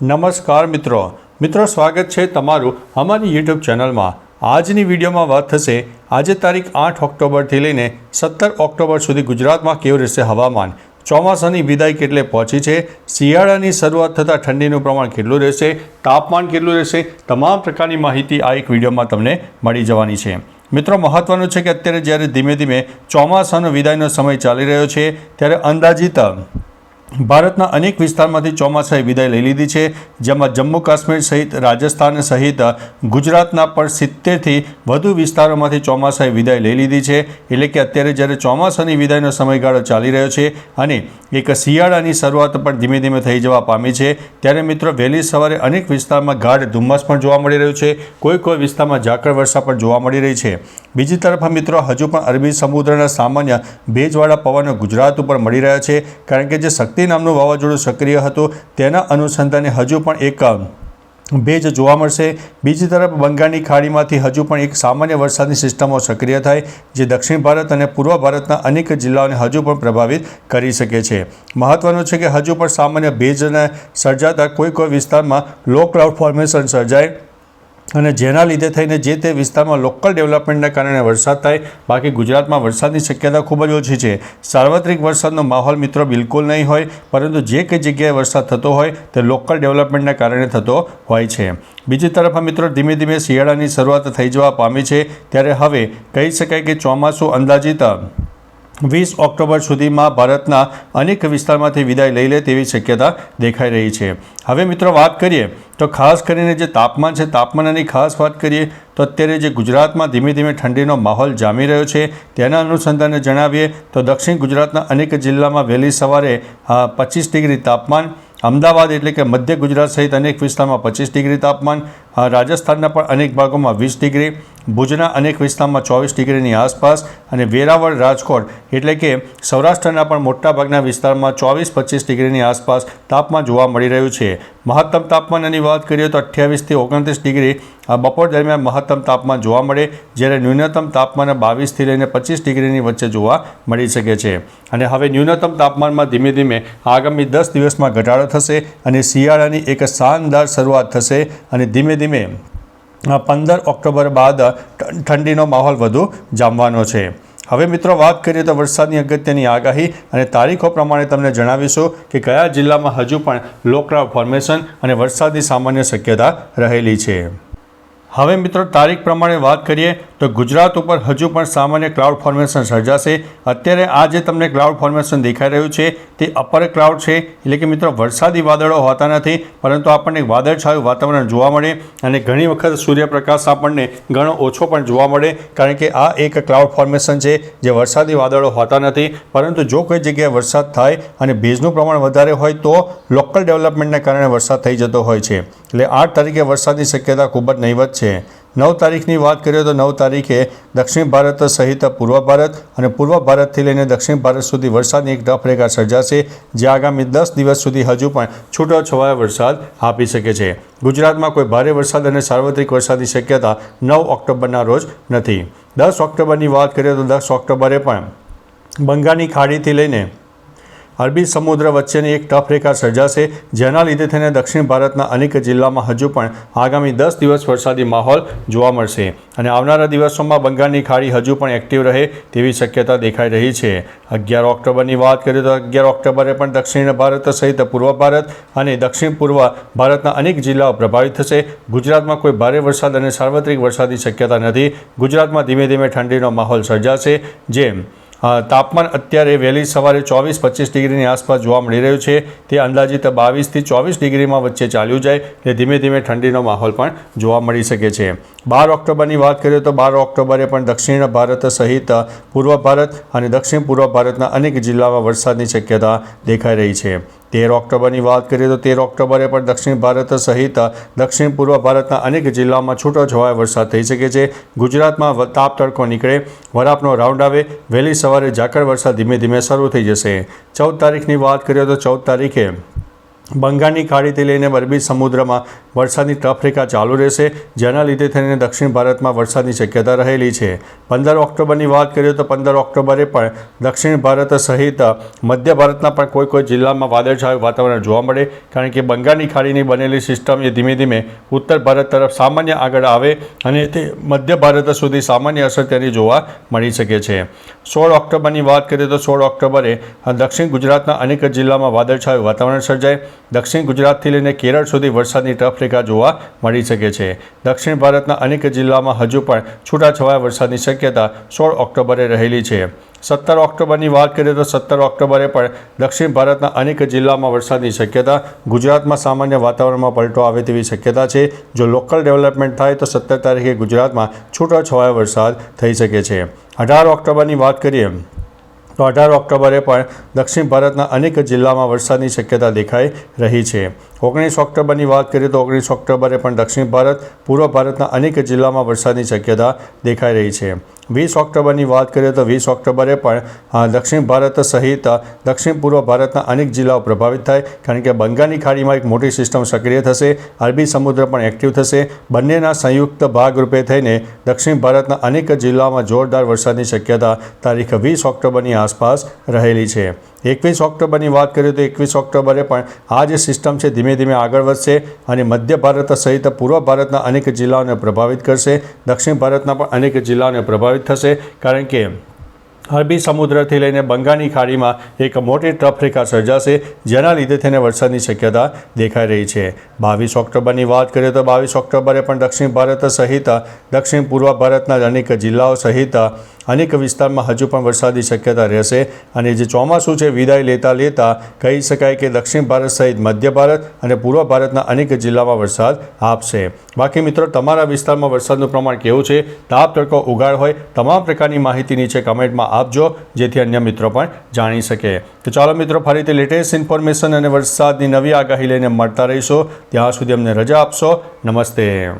નમસ્કાર મિત્રો. મિત્રો, સ્વાગત છે તમારું અમારી યુટ્યુબ ચેનલમાં. આજની વિડીયોમાં વાત થશે, આજે તારીખ આઠ ઓક્ટોબરથી લઈને સત્તર ઓક્ટોબર સુધી ગુજરાતમાં કેવું રહેશે હવામાન? ચોમાસાની વિદાય કેટલે પહોંચી છે? શિયાળાની શરૂઆત થતાં ઠંડીનું પ્રમાણ કેટલું રહેશે? તાપમાન કેટલું રહેશે? તમામ પ્રકારની માહિતી આ એક વિડીયોમાં તમને મળી જવાની છે. મિત્રો, મહત્વનું છે કે અત્યારે જ્યારે ધીમે ધીમે ચોમાસાનો વિદાયનો સમય ચાલી રહ્યો છે, ત્યારે અંદાજિત ભારતના અનેક વિસ્તારમાંથી ચોમાસાએ વિદાય લઈ લીધી છે, જેમાં જમ્મુ કાશ્મીર સહિત રાજસ્થાન સહિત ગુજરાતના પણ સિત્તેરથી વધુ વિસ્તારોમાંથી ચોમાસાએ વિદાય લઈ લીધી છે. એટલે કે અત્યારે જ્યારે ચોમાસાની વિદાયનો સમયગાળો ચાલી રહ્યો છે અને એક શિયાળાની શરૂઆત પણ ધીમે ધીમે થઈ જવા પામી છે, ત્યારે મિત્રો વહેલી સવારે અનેક વિસ્તારમાં ગાઢ ધુમ્મસ પણ જોવા મળી રહ્યું છે. કોઈ કોઈ વિસ્તારમાં ઝાકળ વર્ષા પણ જોવા મળી રહી છે. બીજી તરફ મિત્રો હજુ પણ અરબી સમુદ્રના સામાન્ય ભેજવાળા પવનો ગુજરાત ઉપર મળી રહ્યા છે, કારણ કે જે શક્તિ નામનું વાવાઝોડું સક્રિય હતું તેના અનુસંધાને હજુ પણ એક ભેજ જોવા મળશે. બીજી તરફ બંગાળની ખાડીમાંથી હજુ પણ એક સામાન્ય વરસાદની સિસ્ટમો સક્રિય થાય, જે દક્ષિણ ભારત અને પૂર્વ ભારતના અનેક જિલ્લાઓને હજુ પણ પ્રભાવિત કરી શકે છે. મહત્વનું છે કે હજુ પણ સામાન્ય ભેજને સર્જાતા કોઈ કોઈ વિસ્તારમાં લો ક્લાઉડ ફોર્મેશન સર્જાય. અને જેના લીધે થઈને જે તે વિસ્તારમાં લોકલ ડેવલપમેન્ટને કારણે વરસાદ થાય, બાકી ગુજરાતમાં વરસાદની શક્યતા ખૂબ જ ઓછી છે. સાર્વત્રિક વરસાદનો માહોલ મિત્રો બિલકુલ નહીં હોય, પરંતુ જે કઈ જગ્યાએ વરસાદ થતો હોય, તે લોકલ ડેવલપમેન્ટના કારણે થતો હોય છે. બીજી તરફ મિત્રો ધીમે ધીમે શિયાળાની શરૂઆત થઈ જવા પામી છે. ત્યારે હવે કહી શકાય કે ચોમાસું અંદાજિત વીસ ઓક્ટોબર સુધીમાં ભારતના અનેક વિસ્તારમાંથી વિદાય લઈ લે તેવી શક્યતા દેખાઈ રહી છે. હવે મિત્રો વાત કરીએ, તો ખાસ કરીને જે તાપમાન છે, તાપમાનની ખાસ વાત કરીએ, તો અત્યારે જે ગુજરાતમાં ધીમે ધીમે ઠંડીનો માહોલ જામી રહ્યો છે, તેના અનુસંધાને જણાવીએ, તો દક્ષિણ ગુજરાતના અનેક જિલ્લામાં વહેલી સવારે પચીસ ડિગ્રી તાપમાન, અમદાવાદ એટલે કે મધ્ય ગુજરાત સહિત અનેક વિસ્તારમાં પચીસ ડિગ્રી તાપમાન રાજસ્થાનના પણ અનેક ભાગોમાં વીસ ડિગ્રી, ભુજના અનેક વિસ્તારમાં ચોવીસ ડિગ્રીની આસપાસ અને વેરાવળ, રાજકોટ એટલે કે સૌરાષ્ટ્રના પણ મોટાભાગના વિસ્તારમાં ચોવીસ પચીસ ડિગ્રીની આસપાસ તાપમાન જોવા મળી રહ્યું છે. મહત્તમ તાપમાનની વાત કરીએ તો અઠ્યાવીસથી ઓગણત્રીસ ડિગ્રી બપોર દરમિયાન મહત્તમ તાપમાન જોવા મળે, જ્યારે ન્યૂનતમ તાપમાન બાવીસથી લઈને પચીસ ડિગ્રીની વચ્ચે જોવા મળી શકે છે. અને હવે ન્યૂનતમ તાપમાનમાં ધીમે ધીમે આગામી દસ દિવસમાં ઘટાડો થશે અને શિયાળાની એક શાનદાર શરૂઆત થશે અને ધીમે ધીમે પંદર ઓક્ટોબર બાદ ઠંડીનો માહોલ વધુ જામવાનો છે. હવે મિત્રો વાત કરીએ તો વરસાદની અગત્યની આગાહી અને તારીખો પ્રમાણે તમને જણાવીશું કે કયા જિલ્લામાં હજુ પણ લો ફોર્મેશન અને વરસાદની સામાન્ય શક્યતા રહેલી છે. હવે મિત્રો, તારીખ પ્રમાણે વાત કરીએ તો ગુજરાત ઉપર હજુ પણ સામાન્ય ક્લાઉડ ફોર્મેશન સર્જાશે. અત્યારે આ જે તમને ક્લાઉડ ફોર્મેશન દેખાઈ રહ્યું છે, તે અપર ક્લાઉડ છે. એટલે કે મિત્રો, વરસાદી વાદળો હોતા નથી, પરંતુ આપણને વાદળછાયું વાતાવરણ જોવા મળે અને ઘણી વખત સૂર્યપ્રકાશ આપણને ઘણો ઓછો પણ જોવા મળે, કારણ કે આ એક ક્લાઉડ ફોર્મેશન છે જે વરસાદી વાદળો હોતા નથી. પરંતુ જો કોઈ જગ્યાએ વરસાદ થાય અને ભેજનું પ્રમાણ વધારે હોય, તો લોકલ ડેવલપમેન્ટના કારણે વરસાદ થઈ જતો હોય છે. એટલે આઠ તારીખે વરસાદની શક્યતા ખૂબ જ નહીવત છે. છે. નવ તારીખની વાત કરીએ તો નવ તારીખે દક્ષિણ ભારત સહિત પૂર્વ ભારત અને પૂર્વ ભારતથી લઈને દક્ષિણ ભારત સુધી વરસાદની એક ડફ રેખા સર્જાશે, જે આગામી દસ દિવસ સુધી હજુ પણ છૂટો છવાયો વરસાદ આપી શકે છે. ગુજરાતમાં કોઈ ભારે વરસાદ અને સાર્વત્રિક વરસાદની શક્યતા નવ ઓક્ટોબરના રોજ નથી. દસ ઓક્ટોબરની વાત કરીએ તો દસ ઓક્ટોબરે પણ બંગાળની ખાડીથી લઈને અરબી સમુદ્ર વચ્ચેની એક ટફ રેખા સર્જાશે, જેના લીધે થઈને દક્ષિણ ભારતના અનેક જિલ્લામાં હજુ પણ આગામી દસ દિવસ વરસાદી માહોલ જોવા મળશે. અને આવનારા દિવસોમાં બંગાળની ખાડી હજુ પણ એક્ટિવ રહે તેવી શક્યતા દેખાઈ રહી છે. અગિયાર ઓક્ટોબરની વાત કરીએ તો અગિયાર ઓક્ટોબરે પણ દક્ષિણ ભારત સહિત પૂર્વ ભારત અને દક્ષિણ પૂર્વ ભારતના અનેક જિલ્લાઓ પ્રભાવિત થશે. ગુજરાતમાં કોઈ ભારે વરસાદ અને સાર્વત્રિક વરસાદની શક્યતા નથી. ગુજરાતમાં ધીમે ધીમે ઠંડીનો માહોલ સર્જાશે, જેમ તાપમાન અત્યારે વહેલી સવારે ચોવીસ પચીસ ડિગ્રીની આસપાસ જોવા મળી રહ્યું છે. તે અંદાજિત બાવીસથી ચોવીસ ડિગ્રીમાં વચ્ચે ચાલ્યું જાય. એટલે ધીમે ધીમે ઠંડીનો માહોલ પણ જોવા મળી શકે છે. બાર ઓક્ટોબરની વાત કરીએ તો બાર ઓક્ટોબરે પણ દક્ષિણ ભારત સહિત પૂર્વ ભારત અને દક્ષિણ પૂર્વ ભારતના અનેક જિલ્લામાં વરસાદની શક્યતા દેખાઈ રહી છે. તેર ઓક્ટોબરની વાત કરીએ તો તેર ઓક્ટોબરે પણ દક્ષિણ ભારત સહિત દક્ષિણ પૂર્વ ભારતના અનેક જિલ્લાઓમાં છૂટો છવાયો વરસાદ થઈ શકે છે. ગુજરાતમાં તાપ તડકો નીકળે, વરાપનો રાઉન્ડ આવે, વહેલી સવારે ઝાકળ વરસાદ ધીમે ધીમે શરૂ થઈ જશે. ચૌદ તારીખની વાત કરીએ તો ચૌદ તારીખે બંગાળની ખાડીથી લઈને અરબી સમુદ્રમાં વરસાદની ટફ રેખા ચાલુ રહેશે, જેના લીધે થઈને દક્ષિણ ભારતમાં વરસાદની શક્યતા રહેલી છે. પંદર ઓક્ટોબરની વાત કરીએ તો પંદર ઓક્ટોબરે પણ દક્ષિણ ભારત સહિત મધ્ય ભારતના પણ કોઈ કોઈ જિલ્લામાં વાદળછાયું વાતાવરણ જોવા મળે, કારણ કે બંગાળની ખાડીની બનેલી સિસ્ટમ એ ધીમે ધીમે ઉત્તર ભારત તરફ સામાન્ય આગળ આવે અને તે મધ્ય ભારત સુધી સામાન્ય અસર તેની જોવા મળી શકે છે. સોળ ઓક્ટોબરની વાત કરીએ તો સોળ ઓક્ટોબરે દક્ષિણ ગુજરાતના અનેક જિલ્લામાં વાદળછાયું વાતાવરણ સર્જાય. દક્ષિણ ગુજરાતથી લઈને કેરળ સુધી વરસાદની ટફ રેખા જોવા મળી શકે છે. દક્ષિણ ભારતના અનેક જિલ્લામાં હજુ પણ છૂટાછવાયા વરસાદની શક્યતા સોળ ઓક્ટોબરે રહેલી છે. સત્તર ઓક્ટોબરની વાત કરીએ તો સત્તર ઓક્ટોબરે પણ દક્ષિણ ભારતના અનેક જિલ્લામાં વરસાદની શક્યતા, ગુજરાતમાં સામાન્ય વાતાવરણમાં પલટો આવે તેવી શક્યતા છે. જો લોકલ ડેવલપમેન્ટ થાય તો સત્તર તારીખે ગુજરાતમાં છૂટાછવાયા વરસાદ થઈ શકે છે. અઢાર ઓક્ટોબરની વાત કરીએ તો અઢાર ઓક્ટોબરે પણ દક્ષિણ ભારતના અનેક જિલ્લામાં વરસાદની શક્યતા દેખાઈ રહી છે. ઓગણીસ ઓક્ટોબરની વાત કરીએ તો ઓગણીસ ઓક્ટોબરે પણ દક્ષિણ ભારત, પૂર્વ ભારતના અનેક જિલ્લામાં વરસાદની શક્યતા દેખાઈ રહી છે. વીસ ઓક્ટોબરની વાત કરીએ તો વીસ ઓક્ટોબરે પણ દક્ષિણ ભારત સહિત દક્ષિણ પૂર્વ ભારતના અનેક જિલ્લાઓ પ્રભાવિત થાય, કારણ કે બંગાળની ખાડીમાં એક મોટી સિસ્ટમ સક્રિય થશે, અરબી સમુદ્ર પણ એક્ટિવ થશે. બંનેના સંયુક્ત ભાગરૂપે થઈને દક્ષિણ ભારતના અનેક જિલ્લાઓમાં જોરદાર વરસાદની શક્યતા તારીખ વીસ ઓક્ટોબરની આસપાસ રહેલી છે. એકવીસ ઓક્ટોબરની વાત કરીએ તો એકવીસ ઓક્ટોબરે પણ આ જે સિસ્ટમ છે ધીમે ધીમે આગળ વધશે અને મધ્ય ભારત સહિત પૂર્વ ભારતના અનેક જિલ્લાઓને પ્રભાવિત કરશે. દક્ષિણ ભારતના પણ અનેક જિલ્લાઓને પ્રભાવિત થશે. કારણ કે અરબી સમુદ્રથી લઈને બંગાળની ખાડીમાં એક મોટી ટ્રફ રેખા સર્જાશે, જેના લીધે તેને વરસાદની શક્યતા દેખાઈ રહી છે. બાવીસ ઓક્ટોબરની વાત કરીએ તો બાવીસ ઓક્ટોબરે પણ દક્ષિણ ભારત સહિત દક્ષિણ પૂર્વ ભારતના અનેક જિલ્લાઓ સહિત અનેક વિસ્તારમાં હજુ પણ વરસાદની શક્યતા રહેશે. અને જે ચોમાસું છે, વિદાય લેતા લેતા કહી શકાય કે દક્ષિણ ભારત સહિત મધ્ય ભારત અને પૂર્વ ભારતના અનેક જિલ્લામાં વરસાદ આપશે. બાકી મિત્રો, તમારા વિસ્તારમાં વરસાદનું પ્રમાણ કેવું છે? તાપ, તડકો, ઉગાડ હોય, તમામ પ્રકારની માહિતી નીચે કમેન્ટમાં આપજો, જેથી અન્ય મિત્રો પણ જાણી શકે. તો ચાલો મિત્રો, ફરીથી લેટેસ્ટ ઇન્ફોર્મેશન અને વરસાદની નવી આગાહી લઈને મળતા રહીશો. ત્યાં સુધી અમને રજા આપશો. નમસ્તે.